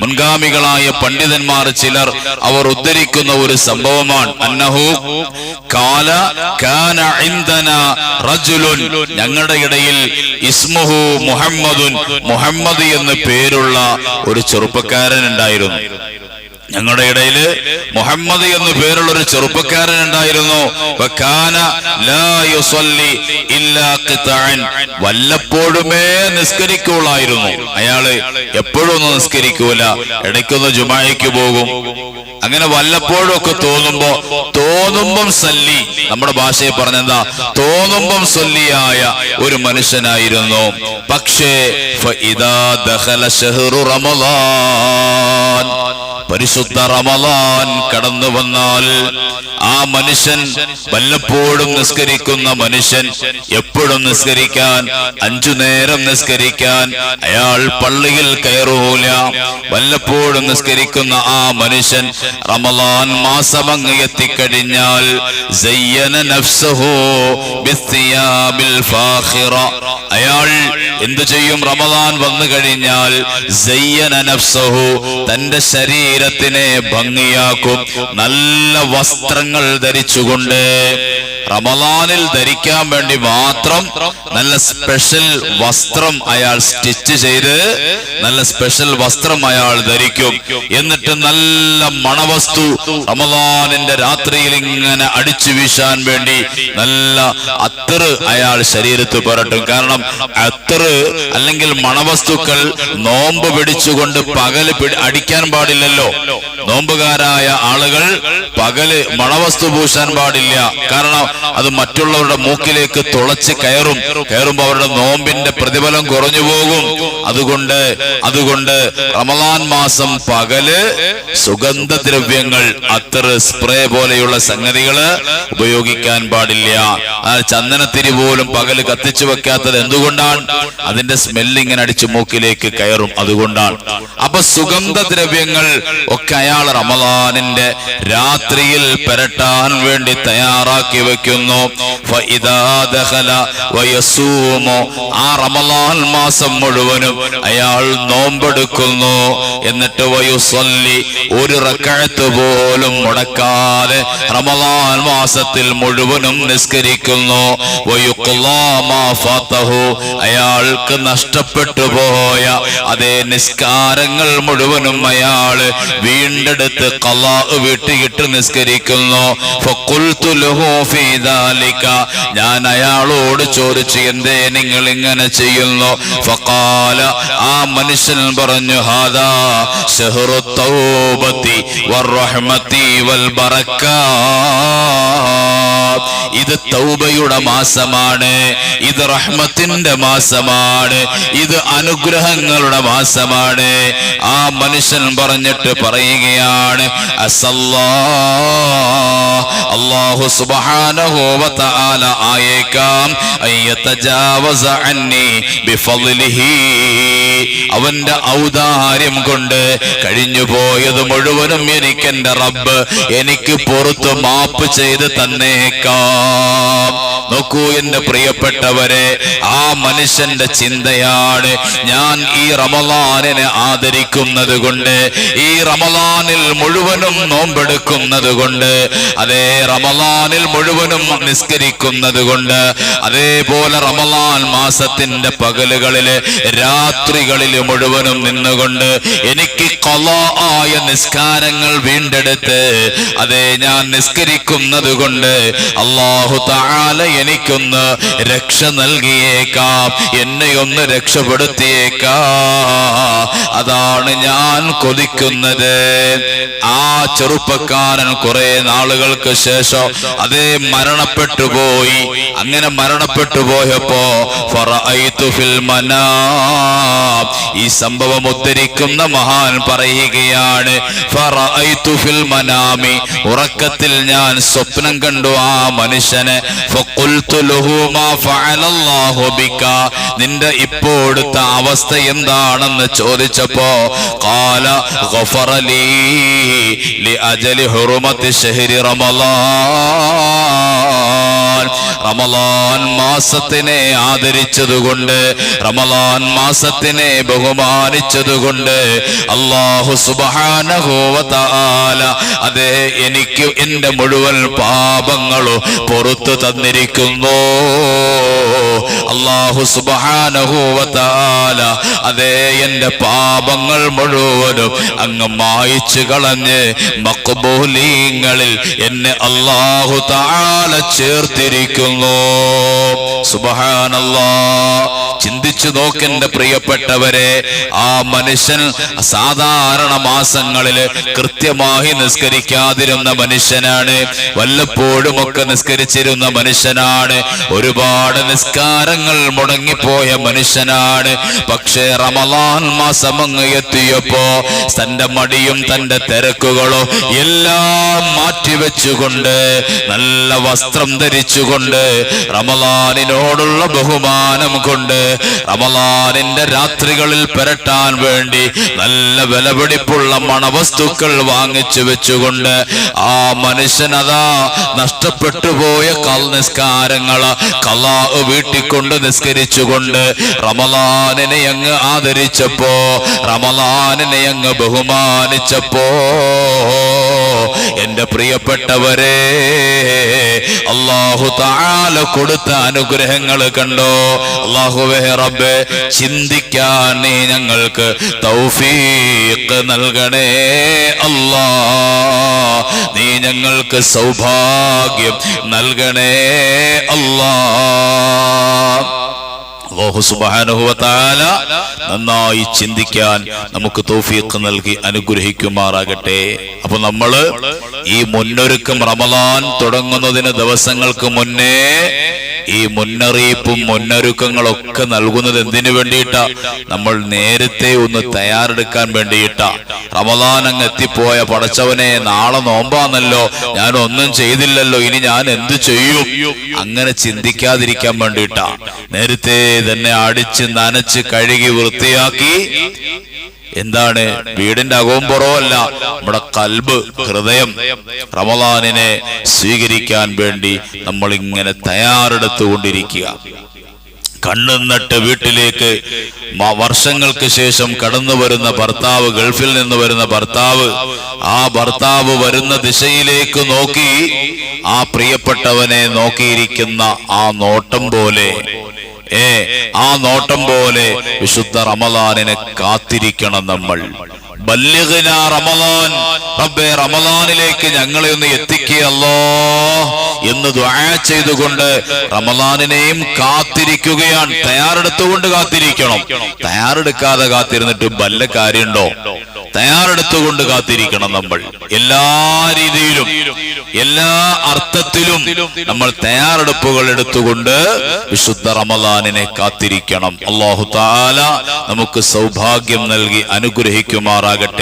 മുൻഗാമികളായ പണ്ഡിതന്മാർ ചിലർ അവർ ഉദ്ധരിക്കുന്ന ഒരു സംഭവമാണ്. അന്നഹു കാല കാന റജുലുൻ. ഞങ്ങളുടെ ഇടയിൽ ഇസ്മുഹു മുഹമ്മദുൻ. മുഹമ്മദ് എന്ന് പേരുള്ള ഒരു ചെറുപ്പക്കാരൻ ഉണ്ടായിരുന്നു. ഞങ്ങളുടെ ഇടയിൽ മുഹമ്മദ് എന്ന് പേരുള്ള ഒരു ചെറുപ്പക്കാരൻ ഉണ്ടായിരുന്നു. വല്ലപ്പോഴുമേ നിസ്കരിക്കുള്ളായിരുന്നു. അയാൾ എപ്പോഴും ഒന്നും നിസ്കരിക്കൂല. ഇടയ്ക്കൊന്ന് ജുമായിക്ക് പോകും. അങ്ങനെ വല്ലപ്പോഴും ഒക്കെ തോന്നുമ്പോ തോന്നുമ്പം സല്ലി. നമ്മുടെ ഭാഷയെ പറഞ്ഞെന്താ? തോന്നുമ്പം സല്ലിയായ ഒരു മനുഷ്യനായിരുന്നു. പക്ഷേ റമളാൻ പരിശുദ്ധ റമളാൻ കടന്നു വന്നാൽ ആ മനുഷ്യൻ വല്ലപ്പോഴും നിസ്കരിക്കുന്ന മനുഷ്യൻ എപ്പോഴും നിസ്കരിക്കാൻ അഞ്ചു നേരം നിസ്കരിക്കാൻ അയാൾ പള്ളിയിൽ കയറൂല. വല്ലപ്പോഴും നിസ്കരിക്കുന്ന ആ മനുഷ്യൻ റമലാൻ മാസമങ്ങ് എത്തിക്കഴിഞ്ഞാൽ അയാൾ എന്തു ചെയ്യും? റമദാൻ വന്നു കഴിഞ്ഞാൽ തന്റെ ശരീരത്തിനെ ഭംഗിയാക്കും. നല്ല വസ്ത്രങ്ങൾ ധരിച്ചുകൊണ്ട് റമദാനിൽ ധരിക്കാൻ വേണ്ടി മാത്രം നല്ല സ്പെഷ്യൽ വസ്ത്രം അയാൾ സ്റ്റിച്ച് ചെയ്ത് നല്ല സ്പെഷ്യൽ വസ്ത്രം അയാൾ ധരിക്കും. എന്നിട്ട് നല്ല മണവസ്തു റമദാനിന്റെ രാത്രിയിൽ ഇങ്ങനെ അടിച്ചു വീശാൻ വേണ്ടി നല്ല അത്തറ് അയാൾ ശരീരത്ത് പുരട്ടും. കാരണം അത്തറ് അല്ലെങ്കിൽ മണവസ്തുക്കൾ നോമ്പ് പിടിച്ചുകൊണ്ട് പകൽ അടിക്കാൻ പാടില്ലല്ലോ. നോമ്പുകാരായ ആളുകൾ പകൽ മണവസ്തു പൂശാൻ പാടില്ല. കാരണം അത് മറ്റുള്ളവരുടെ മൂക്കിലേക്ക് തുളച്ച് കയറും. കയറുമ്പോൾ അവരുടെ നോമ്പിന്റെ പ്രതിഫലം കുറഞ്ഞു പോകും. അതുകൊണ്ട് അതുകൊണ്ട് റമദാൻ മാസം പകൽ സുഗന്ധദ്രവ്യങ്ങൾ അത്ര സ്പ്രേ പോലെയുള്ള സംഗതികൾ ഉപയോഗിക്കാൻ പാടില്ല. ആ ചന്ദനത്തിരി പോലും പകൽ കത്തിച്ചു വെക്കാത്തത് എന്തുകൊണ്ടാണ്? അതിന്റെ സ്മെല്ലിങ്ങനെ അടിച്ച് മൂക്കിലേക്ക് കയറും. അതുകൊണ്ടാണ്. അപ്പൊ സുഗന്ധദ്രവ്യങ്ങൾ ഒക്കെ അയാൾ റമദാനിന്റെ രാത്രിയിൽ പെരട്ടാൻ വേണ്ടി തയ്യാറാക്കി വെക്കുന്നു. ആ റമദാൻ മാസം മുഴുവനും അയാൾ നോമ്പെടുക്കുന്നു എന്നിട്ട് വയുസല്ലി ഒരു റക്കഴത്ത് പോലും മുടക്കാതെ റമദാൻ മാസത്തിൽ മുഴുവനും നിസ്കരിക്കുന്നു. അയാൾക്ക് നഷ്ടപ്പെട്ടു പോയ അതേ നിസ്കാരങ്ങൾ മുഴുവനും അയാൾ വീണ്ടെടുത്ത് കലാ വീട്ടിയിട്ട് നിസ്കരിക്കുന്നു. ഞാൻ അയാളോട് ചോദിച്ചു എന്തേ നിങ്ങൾ ഇങ്ങനെ ചെയ്യുന്നു? ഫക്കാല ആ മനുഷ്യൻ പറഞ്ഞു ഹാദാ വൽ ബറക്കാത്ത് ഇത് തൗബയുടെ മാസമാണ്. ഇത് റഹ്മത്തിന്റെ മാസമാണ്. ഇത് അനുഗ്രഹങ്ങളുടെ മാസമാണ്. ആ മനുഷ്യൻ പറഞ്ഞിട്ട് പറയുകയാണ് തആല ആയേക്കാം അയ്യത്തജാവസ അന്നി ബിഫളിഹി അവന്റെ ഔദാര്യം കൊണ്ട് കഴിഞ്ഞു പോയത് മുഴുവനും എനിക്ക് എന്റെ റബ്ബ്. എനിക്ക് പുറത്ത് മാപ്പ് ചെയ്ത് തന്നേക്കാം. നോക്കൂ എന്റെ പ്രിയപ്പെട്ടവരെ ആ മനുഷ്യന്റെ ചിന്തയാണ് ഞാൻ ഈ റമലാനിനെ ആദരിക്കുന്നത് കൊണ്ട് ഈ റമലാനിൽ മുഴുവനും നോമ്പെടുക്കുന്നത് കൊണ്ട് അതേ റമലാനിൽ മുഴുവനും നിസ്കരിക്കുന്നത് കൊണ്ട് അതേപോലെ റമലാൻ മാസത്തിന്റെ പകലുകളിൽ രാത്രികളിൽ മുഴുവനും നിന്നുകൊണ്ട് എനിക്ക് കൊല ആയ നിസ്കാരങ്ങൾ വീണ്ടെടുത്ത് അതേ ഞാൻ നിസ്കരിക്കുന്നത് കൊണ്ട് അള്ളാഹു താല എനിക്കൊന്ന് രക്ഷ നൽകിയേക്കാം. എന്നെ ഒന്ന് രക്ഷപ്പെടുത്തിയേക്കാം. അതാണ് ഞാൻ കൊതിക്കുന്നത്. ആ ചെറുപ്പക്കാരൻ കുറെ നാളുകൾക്ക് ശേഷം അതേ മരണപ്പെട്ടു പോയി. അങ്ങനെ മരണപ്പെട്ടു പോയപ്പോ. ഈ സംഭവം ഉദ്ധരിക്കുന്ന മഹാൻ പറയുകയാണ് ഉറക്കത്തിൽ ഞാൻ സ്വപ്നം കണ്ടു ആ മനുഷ്യനെ. നിന്റെ ഇപ്പോഴത്തെ അവസ്ഥ എന്താണെന്ന് ചോദിച്ചപ്പോ ഖാല ഗഫറ ലീ ലിഅജലി ഹുറുമത്തി ശഹരി റമളാൻ റമളാൻ മാസത്തിനെ ആദരിച്ചതുകൊണ്ട് റമലാൻ മാസത്തിനെ ബഹുമാനിച്ചതുകൊണ്ട് അള്ളാഹു സുബാന അതെ എനിക്ക് എന്റെ മുഴുവൻ പാപങ്ങളും പുറത്തു തന്നിരിക്കുന്നു. അള്ളാഹു സുബാനഹൂവത്താല അതേ എന്റെ പാപങ്ങൾ മുഴുവനും അങ്ങ് മായിച്ചു കളഞ്ഞ് മക്ബൂലീങ്ങളിൽ എന്നെ അള്ളാഹു താല ചേർത്തിരിക്കുന്നു. സുബഹാനല്ലാ. ചിന്തിച്ചു നോക്കെന്റെ പ്രിയപ്പെട്ടവരെ ആ മനുഷ്യൻ സാധാരണ മാസങ്ങളിൽ കൃത്യമായി നിസ്കരിക്കാതിരുന്ന മനുഷ്യനാണ് വല്ലപ്പോഴും ഒക്കെ നിസ്കരിച്ചിരുന്ന മനുഷ്യനാണ് ഒരുപാട് നിസ്കാരങ്ങൾ മുടങ്ങിപ്പോയ മനുഷ്യനാണ്. പക്ഷേ റമലാൻ മാസം അങ്ങ് എത്തിയപ്പോ തന്റെ മടിയും തന്റെ തിരക്കുകളോ എല്ലാം മാറ്റിവെച്ചുകൊണ്ട് നല്ല വസ്ത്രം ധരിച്ചുകൊണ്ട് റമലാനിനോടുള്ള ബഹുമാനം കൊണ്ട് റമലാനിന്റെ രാത്രികളിൽ പെരട്ടാൻ വേണ്ടി നല്ല വിലപിടിപ്പുള്ള മണവസ്തുക്കൾ വാങ്ങിച്ചു വെച്ചുകൊണ്ട് ആ മനുഷ്യനതാ നഷ്ടപ്പെട്ടു പോയ കൽ നിസ്കാരങ്ങൾ കലാ വീട്ടിക്കൊണ്ട് നിസ്കരിച്ചുകൊണ്ട് റമലാനിനെ അങ്ങ് ആദരിച്ചപ്പോ റമലാനിനെ അങ്ങ് ബഹുമാനിച്ചപ്പോ എന്റെ പ്രിയപ്പെട്ടവരെ അള്ളാഹു താല കൊടുത്ത അനുഗ്രഹങ്ങൾ കണ്ടോ? അള്ളാഹുവേ റബ്ബെ ചിന്തിക്കാൻ നീ ഞങ്ങൾക്ക് തൗഫീഖ് നൽകണേ. അല്ലാ നീ ഞങ്ങൾക്ക് സൗഭാഗ്യം നൽകണേ. അല്ലാ. അല്ലാഹു സുബ്ഹാനഹു വ നന്നായി ചിന്തിക്കാൻ നമുക്ക് തൗഫീഖ് നൽകി അനുഗ്രഹിക്കുമാറാകട്ടെ. അപ്പൊ നമ്മൾ ഈ മുന്നൊരുക്കം റമദാൻ തുടങ്ങുന്നതിന് ദിവസങ്ങൾക്ക് മുന്നേ ഈ മുന്നറിയിപ്പും മുന്നൊരുക്കങ്ങളൊക്കെ നൽകുന്നത് എന്തിനു വേണ്ടിയിട്ടാ? നമ്മൾ നേരത്തെ ഒന്ന് തയ്യാറെടുക്കാൻ വേണ്ടിയിട്ടാ. റമദാൻ അങ്ങ് എത്തിപ്പോയ പടച്ചവനെ നാളെ നോമ്പാന്നല്ലോ. ഞാൻ ഒന്നും ചെയ്തില്ലല്ലോ. ഇനി ഞാൻ എന്ത് ചെയ്യും? അങ്ങനെ ചിന്തിക്കാതിരിക്കാൻ വേണ്ടിയിട്ടാ. നേരത്തെ തന്നെ അടിച്ച് നനച്ച് കഴുകി വൃത്തിയാക്കി എന്താണ്? വീടിന്റെ അകവും പുറവല്ല നമ്മുടെ കൽബ് ഹൃദയം റമദാനിനെ സ്വീകരിക്കാൻ വേണ്ടി നമ്മൾ ഇങ്ങനെ തയ്യാറെടുത്തുകൊണ്ടിരിക്കുക. കണ്ണുന്നിട്ട് വീട്ടിലേക്ക് വർഷങ്ങൾക്ക് ശേഷം കടന്നു വരുന്ന ഭർത്താവ് ഗൾഫിൽ നിന്ന് വരുന്ന ഭർത്താവ് ആ ഭർത്താവ് വരുന്ന ദിശയിലേക്ക് നോക്കി ആ പ്രിയപ്പെട്ടവനെ നോക്കിയിരിക്കുന്ന ആ നോട്ടം പോലെ ഏ ആ നോട്ടം പോലെ വിശുദ്ധ റമദാനിനെ കാത്തിരിക്കണം നമ്മൾ. റമദാൻ റബ്ബേ റമദാനിലേക്ക് ഞങ്ങളെ ഒന്ന് എത്തിക്കുകയല്ലോ എന്ന് ചെയ്തുകൊണ്ട് റമദാനിനെയും കാത്തിരിക്കുകയാണ്. തയ്യാറെടുത്തുകൊണ്ട് കാത്തിരിക്കണം. തയ്യാറെടുക്കാതെ കാത്തിരുന്നിട്ട് വല്ല കാര്യമുണ്ടോ? തയ്യാറെടുത്തുകൊണ്ട് കാത്തിരിക്കണം നമ്മൾ. എല്ലാ രീതിയിലും എല്ലാ അർത്ഥത്തിലും നമ്മൾ തയ്യാറെടുപ്പുകൾ എടുത്തുകൊണ്ട് വിശുദ്ധ റമദാനിനെ കാത്തിരിക്കണം. അള്ളാഹു താല നമുക്ക് സൗഭാഗ്യം നൽകി അനുഗ്രഹിക്കുമാറാകട്ടെ.